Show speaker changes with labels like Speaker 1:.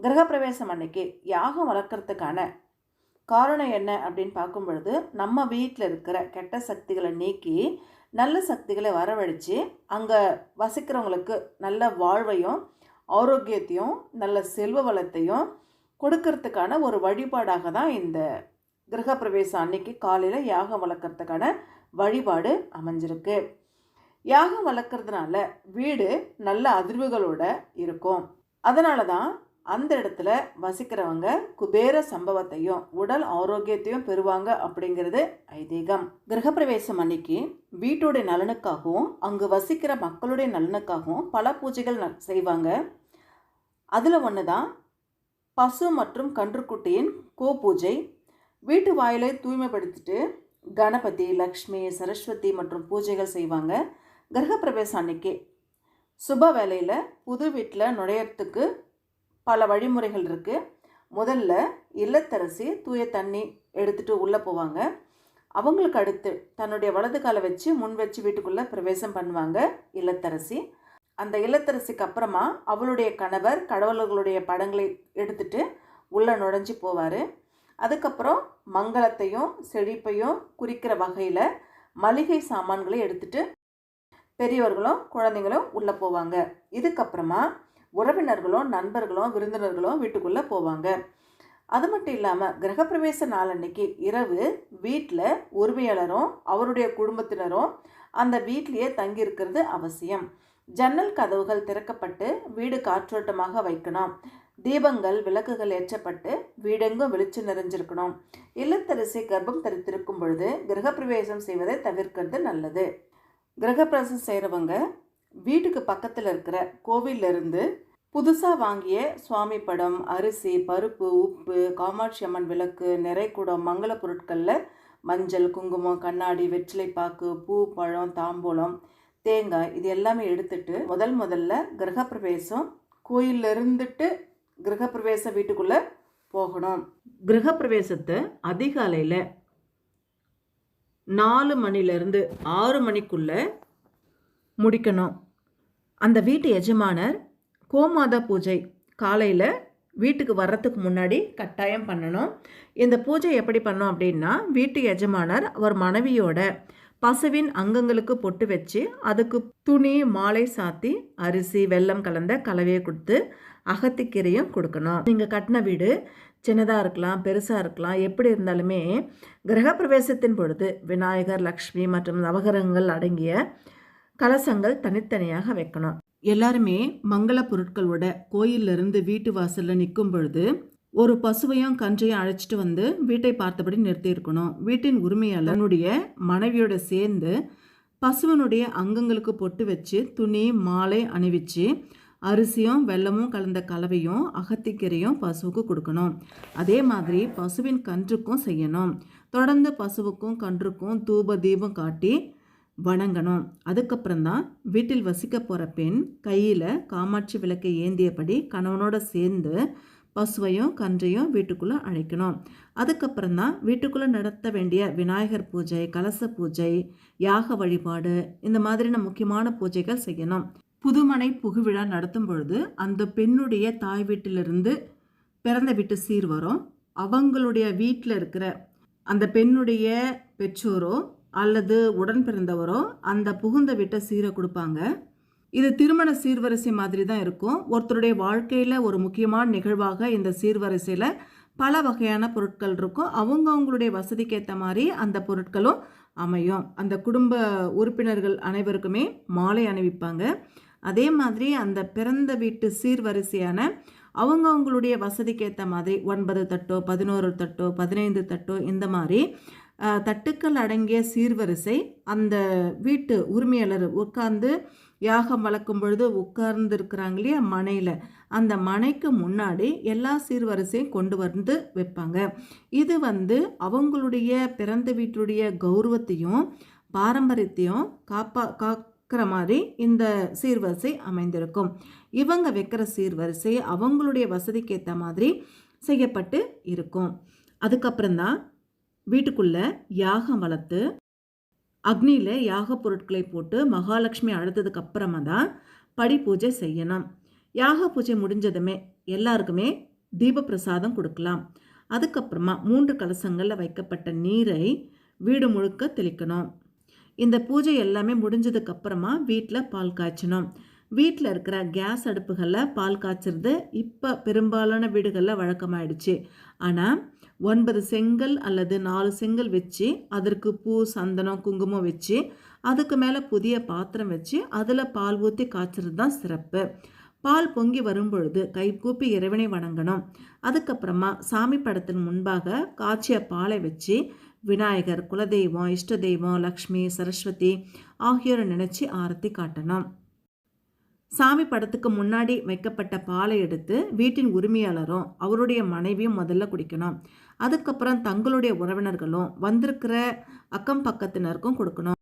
Speaker 1: கிரகப்பிரவேசம் அன்னைக்கு யாகம் வளர்க்குறதுக்கான காரணம் என்ன அப்படின்னு பார்க்கும் பொழுது நம்ம வீட்டில் இருக்கிற கெட்ட சக்திகளை நீக்கி நல்ல சக்திகளை வரவழைச்சு அங்கே வசிக்கிறவங்களுக்கு நல்ல வாழ்வையும் ஆரோக்கியத்தையும் நல்ல செல்வ வளத்தையும் கொடுக்கறதுக்கான ஒரு வழிபாடாக தான் இந்த கிரகப்பிரவேசம் அன்னைக்கு காலையில் யாகம் வளர்க்குறதுக்கான வழிபாடு அமைஞ்சிருக்கு. யாகம் வளர்க்குறதுனால வீடு நல்ல அதிர்வுகளோட இருக்கும். அதனால தான் அந்த இடத்துல வசிக்கிறவங்க குபேர சம்பவத்தையும் உடல் ஆரோக்கியத்தையும் பெறுவாங்க அப்படிங்கிறது ஐதீகம். கிரகப்பிரவேசம் அன்னைக்கு வீட்டுடைய நலனுக்காகவும் அங்கு வசிக்கிற மக்களுடைய நலனுக்காகவும் பல பூஜைகள் ந- செய்வாங்க. அதில் ஒன்று தான் பசு மற்றும் கன்றுக்குட்டியின் கோ பூஜை வீட்டு வாயிலை தூய்மைப்படுத்திட்டு கணபதி லக்ஷ்மி சரஸ்வதி மற்றும் பூஜைகள் செய்வாங்க. கிரகப்பிரவேசம் அன்னைக்கு சுப வேலையில் புது வீட்டில் நுழையறதுக்கு பல வழிமுறைகள் இருக்குது முதல்ல இல்லத்தரசி தூய தண்ணி எடுத்துகிட்டு உள்ளே போவாங்க. அவங்களுக்கு அடுத்து தன்னுடைய வலது காலை வச்சு முன் வச்சு வீட்டுக்குள்ளே பிரவேசம் பண்ணுவாங்க இல்லத்தரசி. அந்த இல்லத்தரசிக்கு அப்புறமா அவளுடைய கணவர் கடவுளர்களுடைய படங்களை எடுத்துட்டு உள்ளே நுழைஞ்சு போவார். அதுக்கப்புறம் மங்களத்தையும் செழிப்பையும் குறிக்கிற வகையில் மளிகை சாமான்களை எடுத்துட்டு பெரியவர்களும் குழந்தைங்களும் உள்ளே போவாங்க. இதுக்கப்புறமா உறவினர்களும் நண்பர்களும் விருந்தினர்களும் வீட்டுக்குள்ளே போவாங்க. அது மட்டும் இல்லாமல் கிரகப்பிரவேச நாளன்னைக்கு இரவு வீட்டில் உரிமையாளரும் அவருடைய குடும்பத்தினரும் அந்த வீட்டிலேயே தங்கியிருக்கிறது அவசியம். ஜன்னல் கதவுகள் திறக்கப்பட்டு வீடு காற்றோட்டமாக வைக்கணும். தீபங்கள் விளக்குகள் ஏற்றப்பட்டு வீடெங்கும் வெளிச்சம் நிறைஞ்சிருக்கணும். இல்லத்தரசி கர்ப்பம் தரித்திருக்கும் பொழுது கிரகப்பிரவேசம் செய்வதை தவிர்க்கிறது நல்லது. கிரகப்பிரவேசம் செய்கிறவங்க வீட்டுக்கு பக்கத்தில் இருக்கிற கோவில்ல இருந்து புதுசாக வாங்கிய சுவாமி படம் அரிசி பருப்பு உப்பு காமாட்சி அம்மன் விளக்கு நிறைக்குடம் மங்கள பொருட்களில் மஞ்சள் குங்குமம் கண்ணாடி வெற்றிலைப்பாக்கு பூ பழம் தாம்பூலம் தேங்காய் இது எல்லாமே எடுத்துட்டு முதல் முதல்ல கிரகப்பிரவேசம் கோயில்ல இருந்துட்டு கிரகப்பிரவேசம் வீட்டுக்குள்ளே போகணும். கிரகப்பிரவேசத்தை அதிகாலையில் நாலு மணிலேருந்து ஆறு மணிக்குள்ளே முடிக்கணும். அந்த வீட்டு எஜமானர் கோமாதா பூஜை காலையில் வீட்டுக்கு வர்றதுக்கு முன்னாடி கட்டாயம் பண்ணணும். இந்த பூஜை எப்படி பண்ணோம் அப்படின்னா வீட்டு எஜமானர் அவர் மனைவியோட பசுவின் அங்கங்களுக்கு பொட்டு வச்சு அதுக்கு துணி மாலை சாத்தி அரிசி வெல்லம் கலந்த கலவையை கொடுத்து அகத்திக்கீரையும் கொடுக்கணும். நீங்கள் கட்டின வீடு சின்னதாக இருக்கலாம் பெருசாக இருக்கலாம் எப்படி இருந்தாலுமே கிரகப்பிரவேசத்தின் பொழுது விநாயகர் லக்ஷ்மி மற்றும் நவகிரகங்கள் அடங்கிய கலசங்கள் தனித்தனியாக வைக்கணும். எல்லாருமே மங்கள பொருட்களோட கோயில்ல இருந்து வீட்டு வாசல்ல நிற்கும் பொழுது ஒரு பசுவையும் கன்றையும் அழைச்சிட்டு வந்து வீட்டை பார்த்தபடி நிறுத்தியிருக்கணும் வீட்டின் உரிமையாளர் தன்னுடைய மனைவியோட சேர்ந்து பசுவனுடைய அங்கங்களுக்கு பொட்டு வச்சு துணி மாலை அணிவிச்சு அரிசியும் வெல்லமும் கலந்த கலவையும் அகத்திக்கீரையும் பசுவுக்கு கொடுக்கணும். அதே மாதிரி பசுவின் கன்றுக்கும் செய்யணும். தொடர்ந்து பசுவுக்கும் கன்றுக்கும் தூப தீபம் காட்டி வணங்கணும். அதுக்கப்புறம் தான் வீட்டில் வசிக்க போகிற பெண் கையில் காமாட்சி விளக்கை ஏந்தியபடி கணவனோட சேர்ந்து பசுவையும் கன்றையும் வீட்டுக்குள்ளே அழைக்கணும். அதுக்கப்புறம் தான் வீட்டுக்குள்ளே நடத்த வேண்டிய விநாயகர் பூஜை கலச பூஜை யாக வழிபாடு இந்த மாதிரியான முக்கியமான பூஜைகள் செய்யணும். புதுமனை புகுவிழா நடத்தும் பொழுது அந்த பெண்ணுடைய தாய் வீட்டிலிருந்து பிறந்த வீட்டு சீர் வரும். அவங்களுடைய வீட்டில் இருக்கிற அந்த பெண்ணுடைய பெற்றோரோ அல்லது உடன் பிறந்தவரோ அந்த புகுந்த வீட்டை சீரை கொடுப்பாங்க. இது திருமண சீர்வரிசை மாதிரி தான் இருக்கும். ஒருத்தருடைய வாழ்க்கையில் ஒரு முக்கியமான நிகழ்வாக இந்த சீர்வரிசையில் பல வகையான பொருட்கள் இருக்கும். அவங்கவுங்களுடைய வசதிக்கு ஏற்ற மாதிரி அந்த பொருட்களும் அமையும். அந்த குடும்ப உறுப்பினர்கள் அனைவருக்குமே மாலை அணிவிப்பாங்க. அதே மாதிரி அந்த பிறந்த வீட்டு சீர்வரிசையான அவங்கவுங்களுடைய வசதிக்கு ஏற்ற மாதிரி ஒன்பது தட்டோ பதினோரு தட்டோ பதினைந்து தட்டோ இந்த மாதிரி தட்டுக்கள் அடங்கிய சீர்வரிசை அந்த வீட்டு உரிமையாளர் உட்கார்ந்து யாகம் வளர்க்கும் பொழுது உட்கார்ந்துருக்குறாங்க இல்லையா மனையில். அந்த மனைக்கு முன்னாடி எல்லா சீர்வரிசையும் கொண்டு வந்து வைப்பாங்க. இது வந்து அவங்களுடைய பிறந்த வீட்டுடைய கௌரவத்தையும் பாரம்பரியத்தையும் காப்பா காக்கிற மாதிரி இந்த சீர்வரிசை அமைந்திருக்கும். இவங்க வைக்கிற சீர்வரிசை அவங்களுடைய வசதிக்கு ஏற்ற மாதிரி செய்யப்பட்டு இருக்கும். அதுக்கப்புறம்தான் வீட்டுக்குள்ள யாகம் வளர்த்து அக்னியில் யாக பொருட்களை போட்டு மகாலட்சுமி அழுத்ததுக்கு அப்புறமா தான் படி பூஜை செய்யணும். யாக பூஜை முடிஞ்சதுமே எல்லாருக்குமே தீப பிரசாதம் கொடுக்கலாம். அதுக்கப்புறமா மூன்று கலசங்களில் வைக்கப்பட்ட நீரை வீடு முழுக்க தெளிக்கணும். இந்த பூஜை எல்லாமே முடிஞ்சதுக்கு அப்புறமா வீட்டில் பால் காய்ச்சணும். வீட்டில் இருக்கிற கேஸ் அடுப்புகளில் பால் காய்ச்சறது இப்போ பெரும்பாலான வீடுகளில் வழக்கமாயிடுச்சு. ஆனால் ஒன்பது செங்கல் அல்லது நாலு செங்கல் வச்சு அதற்கு பூ சந்தனம் குங்குமம் வச்சு அதுக்கு மேலே புதிய பாத்திரம் வச்சு அதில் பால் ஊற்றி காய்ச்சறது தான் சிறப்பு. பால் பொங்கி வரும்பொழுது கைகூப்பி இறைவனை வணங்கணும். அதுக்கப்புறமா சாமி படத்தின் முன்பாக காய்ச்சிய பாலை வச்சு விநாயகர் குலதெய்வம் இஷ்ட தெய்வம் லக்ஷ்மி சரஸ்வதி ஆகியோரை நினச்சி ஆரத்தி காட்டணும். சாமி படத்துக்கு முன்னாடி வைக்கப்பட்ட பாலை எடுத்து வீட்டின் உரிமையாளரும் அவருடைய மனைவியும் முதல்ல குடிக்கணும். அதுக்கப்புறம் தங்களுடைய உறவினர்களும் வந்திருக்கிற அக்கம் பக்கத்தினருக்கும் கொடுக்கணும்.